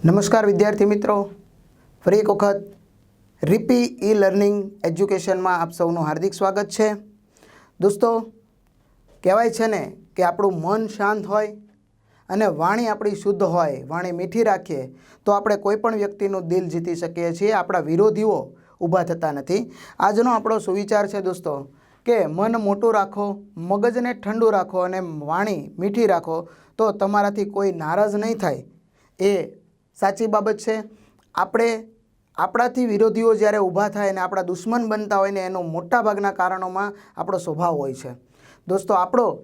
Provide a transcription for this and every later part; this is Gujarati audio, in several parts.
નમસ્કાર વિદ્યાર્થી મિત્રો. ફરી એક વખત રીપી ઈ લર્નિંગ એજ્યુકેશનમાં આપ સૌનું હાર્દિક સ્વાગત છે. દોસ્તો, કહેવાય છે ને કે આપણું મન શાંત હોય અને વાણી આપણી શુદ્ધ હોય, વાણી મીઠી રાખીએ, તો આપણે કોઈપણ વ્યક્તિનું દિલ જીતી શકીએ છીએ, આપણા વિરોધીઓ ઊભા થતા નથી. આજનો આપણો સુવિચાર છે દોસ્તો કે મન મોટું રાખો, મગજને ઠંડુ રાખો અને વાણી મીઠી રાખો, તો તમારાથી કોઈ નારાજ નહીં થાય. એ સાચી બાબત છે. આપણે આપણાથી વિરોધીઓ જ્યારે ઊભા થાય અને આપણા દુશ્મન બનતા હોય ને એનો મોટાભાગના કારણોમાં આપણો સ્વભાવ હોય છે. દોસ્તો, આપણો,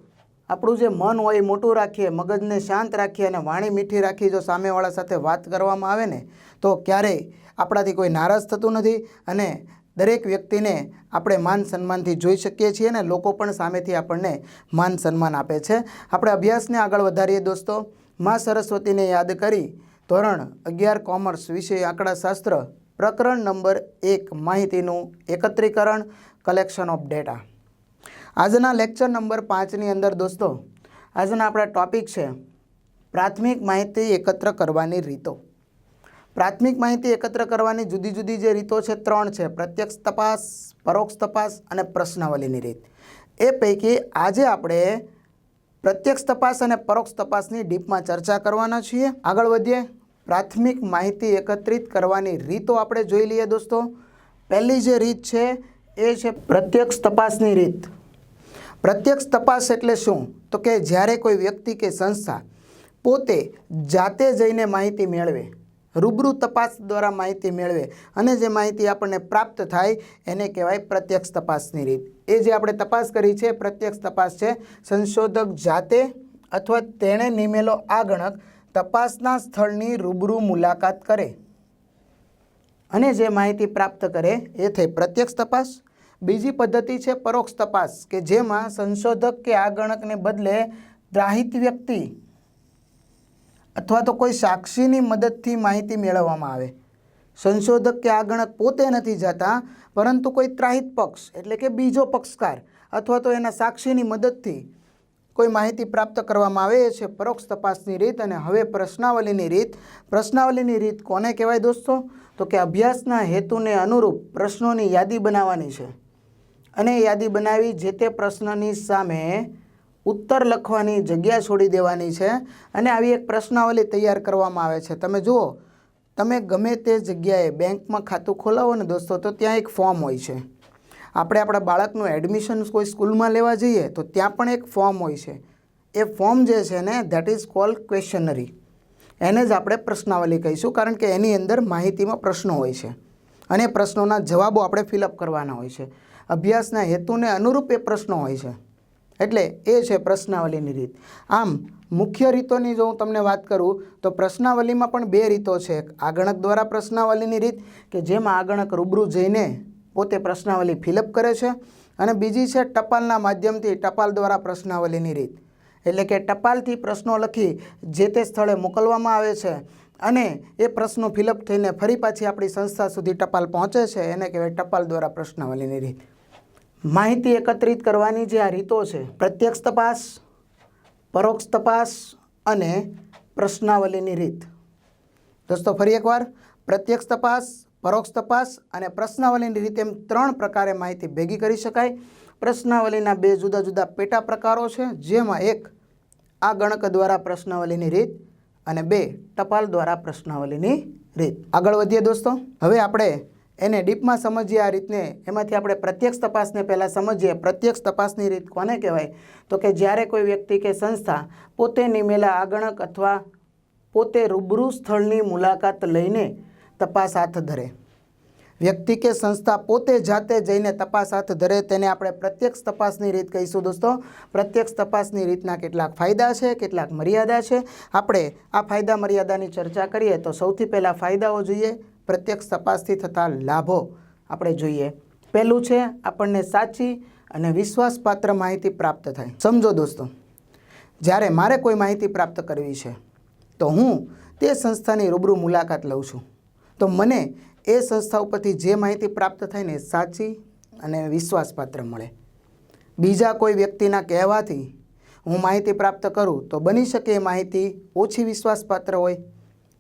આપણું જે મન હોય એ મોટું રાખીએ, મગજને શાંત રાખીએ અને વાણી મીઠી રાખી જો સામેવાળા સાથે વાત કરવામાં આવે ને, તો ક્યારેય આપણાથી કોઈ નારાજ થતું નથી અને દરેક વ્યક્તિને આપણે માન સન્માનથી જોઈ શકીએ છીએ અને લોકો પણ સામેથી આપણને માન સન્માન આપે છે. આપણે અભ્યાસને આગળ વધારીએ દોસ્તો. મા સરસ્વતીને યાદ કરી ધોરણ અગિયાર કોમર્સ વિષય આંકડાશાસ્ત્ર, પ્રકરણ નંબર એક માહિતીનું એકત્રીકરણ કલેક્શન ઓફ ડેટા આજના લેક્ચર નંબર પાંચની અંદર દોસ્તો, આજના આપણા ટોપિક છે પ્રાથમિક માહિતી એકત્ર કરવાની રીતો. પ્રાથમિક માહિતી એકત્ર કરવાની જુદી જુદી જે રીતો છે ત્રણ છે, પ્રત્યક્ષ તપાસ, પરોક્ષ તપાસ અને પ્રશ્નાવલીની રીત. એ પૈકી આજે આપણે પ્રત્યક્ષ તપાસ અને પરોક્ષ તપાસની ડીપમાં ચર્ચા કરવાના છીએ. આગળ વધીએ. પ્રાથમિક માહિતી એકત્રિત કરવાની રીતો આપણે જોઈ લઈએ દોસ્તો. પહેલી જે રીત છે, એ છે પ્રત્યક્ષ તપાસની રીત. પ્રત્યક્ષ તપાસ એટલે શું? તો કે જ્યારે કોઈ વ્યક્તિ કે સંસ્થા પોતે જાતે જઈને માહિતી મેળવે, રૂબરૂ તપાસ દ્વારા માહિતી મેળવે અને જે માહિતી આપણને પ્રાપ્ત થાય એને કહેવાય પ્રત્યક્ષ તપાસની રીત. એ જે આપણે તપાસ કરી છે, પ્રત્યક્ષ તપાસ છે, સંશોધક જાતે અથવા તેણે નિમેલો આ ગણક તપાસના સ્થળની રૂબરૂ મુલાકાત કરે અને જે માહિતી પ્રાપ્ત કરે એ થઈ. પ્રત્યક્ષ તપાસ. બીજી પદ્ધતિ છે પરોક્ષ તપાસ, કે જેમાં સંશોધક કે આ ગણકને બદલે ગ્રાહિત વ્યક્તિ અથવા તો કોઈ સાક્ષીની મદદથી માહિતી મેળવવામાં આવે. સંશોધક કે આ ગણક પોતે નથી જતા, પરંતુ કોઈ ત્રાહિત પક્ષ, એટલે કે બીજો પક્ષકાર અથવા તો એના સાક્ષીની મદદથી કોઈ માહિતી પ્રાપ્ત કરવામાં આવે એ છે, પરોક્ષ તપાસની રીત અને હવે પ્રશ્નાવલીની રીત. પ્રશ્નાવલીની રીત કોને કહેવાય દોસ્તો? તો કે અભ્યાસના હેતુને અનુરૂપ પ્રશ્નોની યાદી બનાવવાની છે. અને યાદી બનાવી જે તે પ્રશ્નની સામે ઉત્તર લખવાની જગ્યા છોડી દેવાની છે અને આવી એક પ્રશ્નાવલી તૈયાર કરવામાં આવે છે. તમે જુઓ, તમે ગમે તે જગ્યાએ બેંકમાં ખાતું ખોલાવો ને દોસ્તો, તો ત્યાં એક ફોર્મ હોય છે. આપણે આપણા બાળકનું એડમિશન કોઈ સ્કૂલમાં લેવા જઈએ તો ત્યાં પણ એક ફોર્મ હોય છે. એ ફોર્મ જે છે ને ધેટ ઇઝ કોલ ક્વેશ્ચનરી એને જ આપણે પ્રશ્નાવલી કહીશું, કારણ કે એની અંદર માહિતીમાં પ્રશ્નો હોય છે. અને પ્રશ્નોના જવાબો આપણે ફિલઅપ કરવાના હોય છે. અભ્યાસના હેતુને અનુરૂપ એ પ્રશ્નો હોય છે. એટલે એ છે પ્રશ્નાવલીની રીત. આમ, મુખ્ય રીતોની જો હું તમને વાત કરું, તો પ્રશ્નાવલીમાં પણ બે રીતો છે. એક આગણક દ્વારા પ્રશ્નાવલીની રીત, કે જેમાં આગણક રૂબરૂ જઈને પોતે પ્રશ્નાવલી ફિલઅપ કરે છે અને બીજી છે ટપાલના માધ્યમથી ટપાલ દ્વારા પ્રશ્નાવલીની રીત. એટલે કે ટપાલથી પ્રશ્નો લખી જે તે સ્થળે મોકલવામાં આવે છે અને એ પ્રશ્નો ફિલઅપ થઈને ફરી પાછી આપણી સંસ્થા સુધી ટપાલ પહોંચે છે, એને કહેવાય ટપાલ દ્વારા પ્રશ્નાવલીની રીત. માહિતી એકત્રિત કરવાની જે આ રીતો છે, પ્રત્યક્ષ તપાસ, પરોક્ષ તપાસ અને પ્રશ્નાવલીની રીત. દોસ્તો, ફરી એકવાર, પ્રત્યક્ષ તપાસ પરોક્ષ તપાસ અને પ્રશ્નાવલીની રીતે એમ ત્રણ પ્રકારે માહિતી ભેગી કરી શકાય. પ્રશ્નાવલીના બે જુદા જુદા પેટા પ્રકારો છે, જેમાં એક, આ ગણક દ્વારા પ્રશ્નાવલીની રીત અને બે, ટપાલ દ્વારા પ્રશ્નાવલીની રીત. આગળ વધીએ દોસ્તો. હવે આપણે એને ડીપમાં સમજીએ આ રીતને. એમાંથી આપણે પ્રત્યક્ષ તપાસને પહેલાં સમજીએ. પ્રત્યક્ષ તપાસની રીત કોને કહેવાય? તો કે જ્યારે કોઈ વ્યક્તિ કે સંસ્થા પોતે નિમેલા આગણક અથવા પોતે રૂબરૂ સ્થળની મુલાકાત લઈને તપાસ હાથ ધરે. વ્યક્તિ કે સંસ્થા પોતે જાતે જઈને તપાસ હાથ ધરે તેને આપણે પ્રત્યક્ષ તપાસની રીત કહીશું દોસ્તો. પ્રત્યક્ષ તપાસની રીતના કેટલાક ફાયદા છે, કેટલાક મર્યાદા છે. આપણે આ ફાયદા મર્યાદાની ચર્ચા કરીએ તો સૌથી પહેલાં ફાયદાઓ જોઈએ, પ્રત્યક્ષ તપાસથી થતા લાભો આપણે જોઈએ. પહેલું છે, આપણને સાચી અને વિશ્વાસપાત્ર માહિતી પ્રાપ્ત થાય. સમજો દોસ્તો, જ્યારે મારે કોઈ માહિતી પ્રાપ્ત કરવી છે, તો હું તે સંસ્થાની રૂબરૂ મુલાકાત લઉં છું. તો મને એ સંસ્થા ઉપરથી જે માહિતી પ્રાપ્ત થાય ને સાચી અને વિશ્વાસપાત્ર મળે. બીજા કોઈ વ્યક્તિના કહેવાથી હું માહિતી પ્રાપ્ત કરું તો બની શકે એ માહિતી ઓછી વિશ્વાસપાત્ર હોય,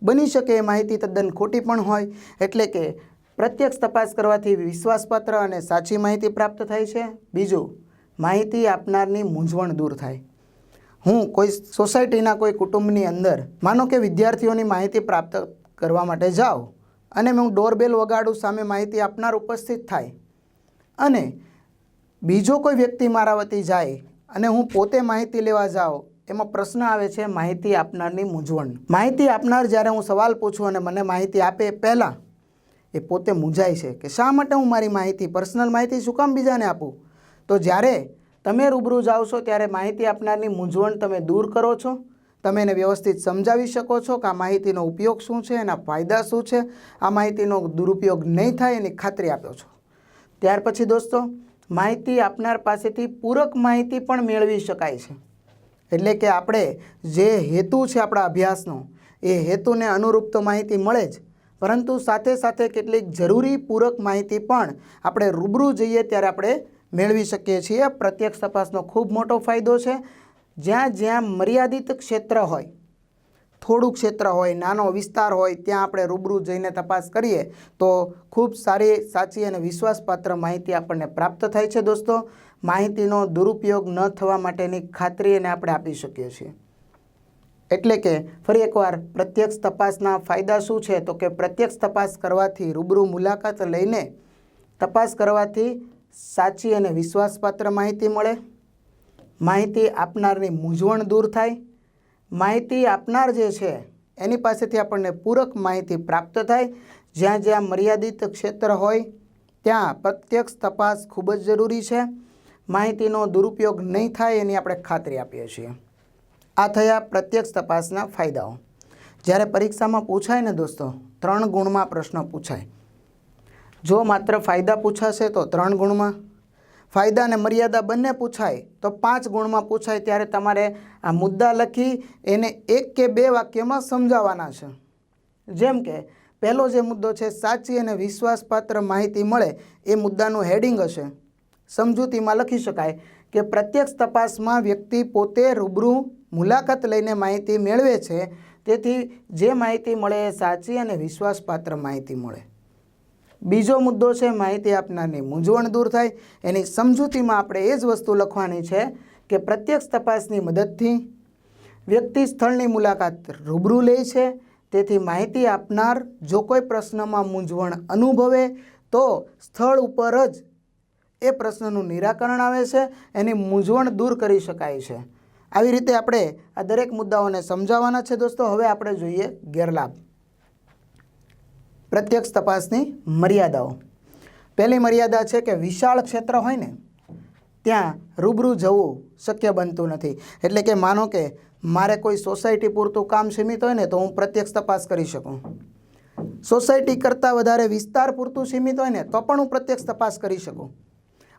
બની શકે એ માહિતી તદ્દન ખોટી પણ હોય, એટલે કે પ્રત્યક્ષ તપાસ કરવાથી વિશ્વાસપાત્ર અને સાચી માહિતી પ્રાપ્ત થાય છે. બીજું, માહિતી આપનારની મૂંઝવણ દૂર થાય. હું કોઈ સોસાયટીના કોઈ કુટુંબની અંદર, માનો કે વિદ્યાર્થીઓની માહિતી પ્રાપ્ત કરવા માટે જાઉં અને હું ડોરબેલ વગાડું સામે માહિતી આપનાર ઉપસ્થિત થાય. અને બીજો કોઈ વ્યક્તિ મારા વતી જાય અને હું પોતે માહિતી લેવા જાઉં, એમાં પ્રશ્ન આવે છે માહિતી આપનારની મૂંઝવણ. માહિતી આપનાર જ્યારે હું સવાલ પૂછું અને મને માહિતી આપે પહેલાં, એ પોતે મૂંઝાય છે કે શા માટે હું મારી માહિતી, પર્સનલ માહિતી શું કામ બીજાને આપું? તો જ્યારે તમે રૂબરૂ જાઓ છો ત્યારે માહિતી આપનારની મૂંઝવણ તમે દૂર કરો છો તમે એને વ્યવસ્થિત સમજાવી શકો છો કે આ માહિતીનો ઉપયોગ શું છે, એના ફાયદા શું છે, આ માહિતીનો દુરુપયોગ નહીં થાય એની ખાતરી આપો છો. ત્યાર પછી દોસ્તો, માહિતી આપનાર પાસેથી પૂરક માહિતી પણ મેળવી શકાય છે. એટલે કે આપણે જે હેતુ છે આપણા અભ્યાસનો, એ હેતુને અનુરૂપ તો માહિતી મળે જ. પરંતુ સાથે સાથે કેટલીક જરૂરી પૂરક માહિતી પણ આપણે રૂબરૂ જઈએ ત્યારે આપણે મેળવી શકીએ છીએ. પ્રત્યક્ષ તપાસનો ખૂબ મોટો ફાયદો છે. જ્યાં જ્યાં મર્યાદિત ક્ષેત્ર હોય, થોડું ક્ષેત્ર હોય, નાનો વિસ્તાર હોય, ત્યાં આપણે રૂબરૂ જઈને તપાસ કરીએ, તો ખૂબ સારી, સાચી અને વિશ્વાસપાત્ર માહિતી આપણને પ્રાપ્ત થાય છે દોસ્તો. માહિતીનો દુરુપયોગ ન થવા માટેની ખાતરી એને આપણે આપી શકીએ છીએ. એટલે કે ફરી એકવાર, પ્રત્યક્ષ તપાસના ફાયદા શું છે? તો કે પ્રત્યક્ષ તપાસ કરવાથી રૂબરૂ મુલાકાત લઈને તપાસ કરવાથી સાચી અને વિશ્વાસપાત્ર માહિતી મળે. માહિતી આપનારની મૂંઝવણ દૂર થાય. માહિતી આપનાર જે છે, એની પાસેથી આપણને પૂરક માહિતી પ્રાપ્ત થાય. જ્યાં જ્યાં મર્યાદિત ક્ષેત્ર હોય, ત્યાં પ્રત્યક્ષ તપાસ ખૂબ જ જરૂરી છે. માહિતીનો દુરુપયોગ નહીં થાય એની આપણે ખાતરી આપીએ છીએ. આ થયા પ્રત્યક્ષ તપાસના ફાયદાઓ. જ્યારે પરીક્ષામાં પૂછાય ને દોસ્તો, ત્રણ ગુણમાં પ્રશ્ન પૂછાય. જો માત્ર ફાયદા પૂછાશે તો ત્રણ ગુણમાં ફાયદા અને મર્યાદા બંને પૂછાય, તો પાંચ ગુણમાં પૂછાય ત્યારે તમારે આ મુદ્દા લખી એને એક કે બે વાક્યમાં સમજાવવાના છે. જેમ કે, પહેલો જે મુદ્દો છે, સાચી અને વિશ્વાસપાત્ર માહિતી મળે, એ મુદ્દાનું હેડિંગ હશે. સમજૂતીમાં લખી શકાય કે પ્રત્યક્ષ તપાસમાં વ્યક્તિ પોતે રૂબરૂ મુલાકાત લઈને માહિતી મેળવે છે, તેથી જે માહિતી મળે એ સાચી અને વિશ્વાસપાત્ર માહિતી મળે. બીજો મુદ્દો છે, માહિતી આપનારની મૂંઝવણ દૂર થાય. એની સમજૂતીમાં આપણે એ જ વસ્તુ લખવાની છે કે પ્રત્યક્ષ તપાસની મદદથી વ્યક્તિ સ્થળની મુલાકાત રૂબરૂ લે છે. તેથી માહિતી આપનાર જો કોઈ પ્રશ્નમાં મૂંઝવણ અનુભવે, તો સ્થળ ઉપર જ એ પ્રશ્નનું નિરાકરણ આવે છે, એની મૂંઝવણ દૂર કરી શકાય છે. આવી રીતે આપણે આ દરેક મુદ્દાઓને સમજાવવાના છે દોસ્તો. હવે આપણે જોઈએ ગેરલાભ. પ્રત્યક્ષ તપાસની મર્યાદાઓ. પહેલી મર્યાદા છે કે વિશાળ ક્ષેત્ર હોય ને, ત્યાં રૂબરૂ જવું શક્ય બનતું નથી. એટલે કે માનો કે મારે કોઈ સોસાયટી પૂરતું કામ સીમિત હોય ને, તો હું પ્રત્યક્ષ તપાસ કરી શકું. સોસાયટી કરતાં વધારે વિસ્તાર પૂરતું સીમિત હોય ને, તો પણ હું પ્રત્યક્ષ તપાસ કરી શકું.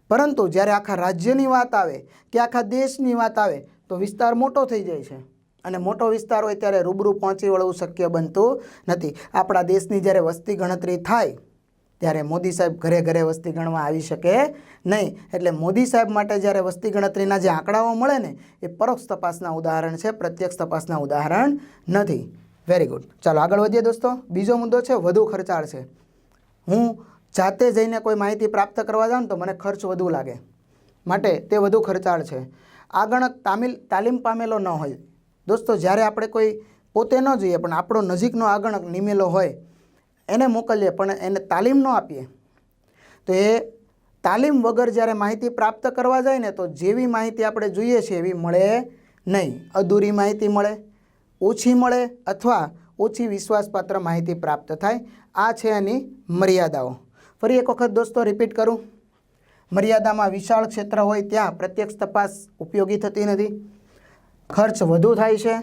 પરંતુ જ્યારે આખા રાજ્યની વાત આવે કે આખા દેશની વાત આવે, તો વિસ્તાર મોટો થઈ જાય છે. અને મોટો વિસ્તાર હોય ત્યારે રૂબરૂ પહોંચી વળવું શક્ય બનતું નથી. આપણા દેશની જ્યારે વસ્તી ગણતરી થાય, ત્યારે મોદી સાહેબ ઘરે ઘરે વસ્તી ગણવા આવી શકે નહીં. એટલે મોદી સાહેબ માટે જ્યારે વસ્તી ગણતરીના જે આંકડાઓ મળે ને, એ પરોક્ષ તપાસના ઉદાહરણ છે, પ્રત્યક્ષ તપાસના ઉદાહરણ નથી. વેરી ગુડ ચાલો આગળ વધીએ દોસ્તો. બીજો મુદ્દો છે, વધુ ખર્ચાળ છે. હું જાતે જઈને કોઈ માહિતી પ્રાપ્ત કરવા જાઉં તો મને ખર્ચ વધુ લાગે. માટે તે વધુ ખર્ચાળ છે. આગળ તામિલ તાલીમ પામેલો ન હોય. દોસ્તો, જ્યારે આપણે કોઈ પોતે ન જઈએ, પણ આપણો નજીકનો આગણક નિમેલો હોય, એને મોકલીએ, પણ એને તાલીમ ન આપીએ, તો એ તાલીમ વગર જ્યારે માહિતી પ્રાપ્ત કરવા જાય ને, તો જેવી માહિતી આપણે જોઈએ છીએ, એવી મળે નહીં. અધૂરી માહિતી મળે, ઓછી મળે, અથવા ઓછી વિશ્વાસપાત્ર માહિતી પ્રાપ્ત થાય. આ છે એની મર્યાદાઓ. ફરી એક વખત દોસ્તો, રિપીટ કરું. મર્યાદામાં વિશાળ ક્ષેત્ર હોય, ત્યાં પ્રત્યક્ષ તપાસ ઉપયોગી થતી નથી. ખર્ચ વધુ થાય છે,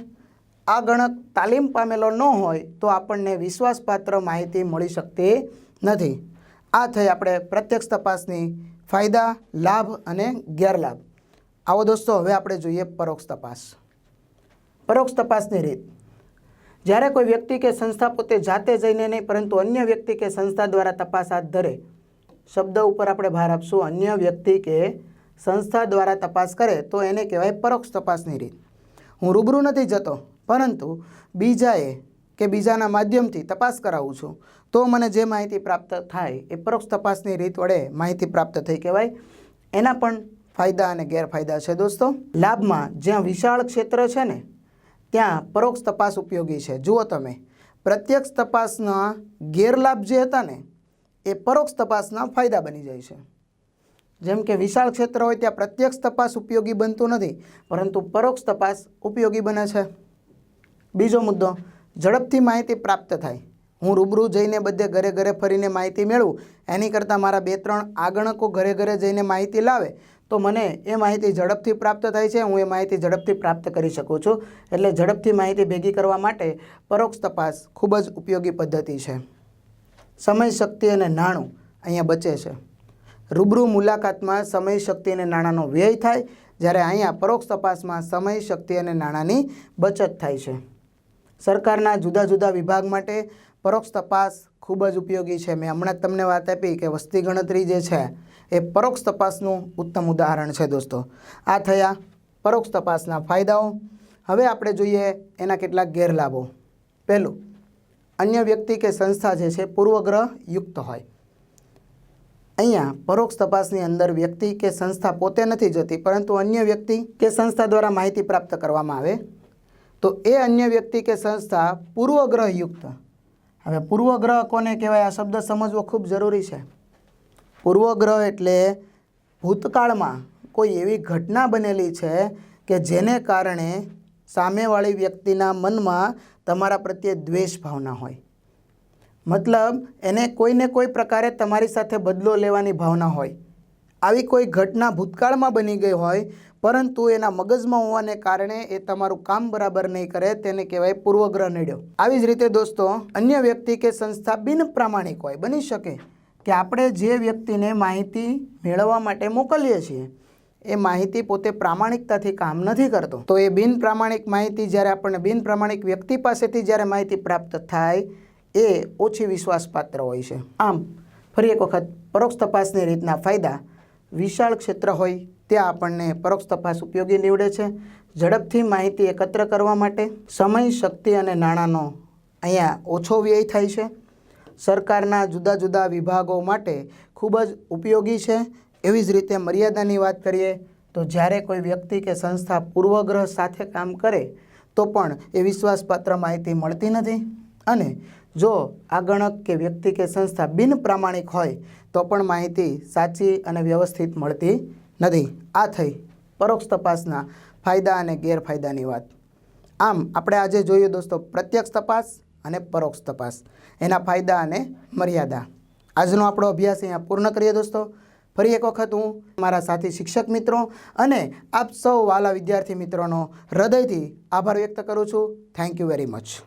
આ ગણક તાલીમ પામેલો ન હોય તો આપણને વિશ્વાસપાત્ર માહિતી મળી શકતી નથી. આ થઈ આપણે પ્રત્યક્ષ તપાસની ફાયદા, લાભ અને ગેરલાભ. આવો દોસ્તો, હવે આપણે જોઈએ પરોક્ષ તપાસ. પરોક્ષ તપાસની રીત. જ્યારે કોઈ વ્યક્તિ કે સંસ્થા પોતે જાતે જઈને નહીં, પરંતુ અન્ય વ્યક્તિ કે સંસ્થા દ્વારા તપાસ હાથ ધરે, શબ્દ ઉપર આપણે ભાર આપશું. અન્ય વ્યક્તિ કે સંસ્થા દ્વારા તપાસ કરે, તો એને કહેવાય પરોક્ષ તપાસની રીત. હું રૂબરૂ નથી જતો, પરંતુ બીજાએ કે બીજાના માધ્યમથી તપાસ કરાવું છું. તો મને જે માહિતી પ્રાપ્ત થાય એ પરોક્ષ તપાસની રીત વડે માહિતી પ્રાપ્ત થઈ કહેવાય. એના પણ ફાયદા અને ગેરફાયદા છે દોસ્તો. લાભમાં જ્યાં વિશાળ ક્ષેત્ર છે ને, ત્યાં પરોક્ષ તપાસ ઉપયોગી છે. જુઓ તમે, પ્રત્યક્ષ તપાસના ગેરલાભ જે હતા ને, એ પરોક્ષ તપાસના ફાયદા બની જાય છે. જેમ કે વિશાળ ક્ષેત્ર હોય ત્યાં પ્રત્યક્ષ તપાસ ઉપયોગી બનતું નથી, પરંતુ પરોક્ષ તપાસ ઉપયોગી બને છે. બીજો મુદ્દો, ઝડપથી માહિતી પ્રાપ્ત થાય. હું રૂબરૂ જઈને બધે ઘરે ઘરે ફરીને માહિતી મેળવું, એની કરતાં મારા બે ત્રણ આગણકો ઘરે ઘરે જઈને માહિતી લાવે, તો મને એ માહિતી ઝડપથી પ્રાપ્ત થાય છે, હું એ માહિતી ઝડપથી પ્રાપ્ત કરી શકું છું. એટલે ઝડપથી માહિતી ભેગી કરવા માટે પરોક્ષ તપાસ ખૂબ જ ઉપયોગી પદ્ધતિ છે. સમય, શક્તિ અને નાણું અહીંયા બચે છે. રૂબરૂ મુલાકાતમાં સમય, શક્તિ અને નાણાંનો વ્યય થાય, જ્યારે અહીંયા પરોક્ષ તપાસમાં સમય, શક્તિ અને નાણાંની બચત થાય છે. સરકારના જુદા જુદા વિભાગ માટે પરોક્ષ તપાસ ખૂબ જ ઉપયોગી છે. મેં હમણાં જ તમને વાત આપી કે વસ્તી ગણતરી જે છે, એ પરોક્ષ તપાસનું ઉત્તમ ઉદાહરણ છે દોસ્તો. આ થયા પરોક્ષ તપાસના ફાયદાઓ. હવે આપણે જોઈએ એના કેટલાક ગેરલાભો. પહેલું, અન્ય વ્યક્તિ કે સંસ્થા જે છે, પૂર્વગ્રહ યુક્ત હોય. અહીંયા પરોક્ષ તપાસની અંદર વ્યક્તિ કે સંસ્થા પોતે નથી જતી, પરંતુ અન્ય વ્યક્તિ કે સંસ્થા દ્વારા માહિતી પ્રાપ્ત કરવામાં આવે. તો એ અન્ય વ્યક્તિ કે સંસ્થા પૂર્વગ્રહયુક્ત. હવે પૂર્વગ્રહ કોને કહેવાય? આ શબ્દ સમજવો ખૂબ જરૂરી છે. પૂર્વગ્રહ એટલે ભૂતકાળમાં કોઈ એવી ઘટના બનેલી છે કે જેને કારણે સામેવાળી વ્યક્તિના મનમાં તમારા પ્રત્યે દ્વેષ ભાવના હોય. મતલબ એને કોઈને કોઈ પ્રકારે તમારી સાથે બદલો લેવાની ભાવના હોય. આવી કોઈ ઘટના ભૂતકાળમાં બની ગઈ હોય, પરંતુ એના મગજમાં હોવાને કારણે એ તમારું કામ બરાબર નહીં કરે તેને કહેવાય પૂર્વગ્રહ નડ્યો આવી જ રીતે દોસ્તો, અન્ય વ્યક્તિ કે સંસ્થા બિન પ્રામાણિક હોય, બની શકે કે આપણે જે વ્યક્તિને માહિતી મેળવવા માટે મોકલીએ છીએ, એ માહિતી પોતે પ્રામાણિકતાથી કામ નથી કરતો. તો એ બિન પ્રામાણિક માહિતી જ્યારે આપણને બિન પ્રામાણિક વ્યક્તિ પાસેથી જ્યારે માહિતી પ્રાપ્ત થાય એ ઓછી વિશ્વાસપાત્ર હોય છે. આમ, ફરી એક વખત, પરોક્ષ તપાસની રીતના ફાયદા. વિશાળ ક્ષેત્ર હોય ત્યાં આપણને પરોક્ષ તપાસ ઉપયોગી નીવડે છે. ઝડપથી માહિતી એકત્ર કરવા માટે સમય, શક્તિ અને નાણાંનો અહીંયા ઓછો વ્યય થાય છે. સરકારના જુદા જુદા વિભાગો માટે ખૂબ જ ઉપયોગી છે. એવી જ રીતે મર્યાદાની વાત કરીએ તો જ્યારે કોઈ વ્યક્તિ કે સંસ્થા પૂર્વગ્રહ સાથે કામ કરે તો પણ એ વિશ્વાસપાત્ર માહિતી મળતી નથી. અને જો આગણક કે વ્યક્તિ કે સંસ્થા બિન પ્રામાણિક હોય, તો પણ માહિતી સાચી અને વ્યવસ્થિત મળતી નથી. આ થઈ પરોક્ષ તપાસના ફાયદા અને ગેરફાયદાની વાત. આમ, આપણે આજે જોઈએ દોસ્તો, પ્રત્યક્ષ તપાસ અને પરોક્ષ તપાસ. એના ફાયદા અને મર્યાદા. આજનો આપણો અભ્યાસ અહીંયા પૂર્ણ કરીએ દોસ્તો. ફરી એક વખત હું મારા સાથી શિક્ષક મિત્રો અને આપ સૌ વાલા વિદ્યાર્થી મિત્રોનો હૃદયથી આભાર વ્યક્ત કરું છું. Thank you very much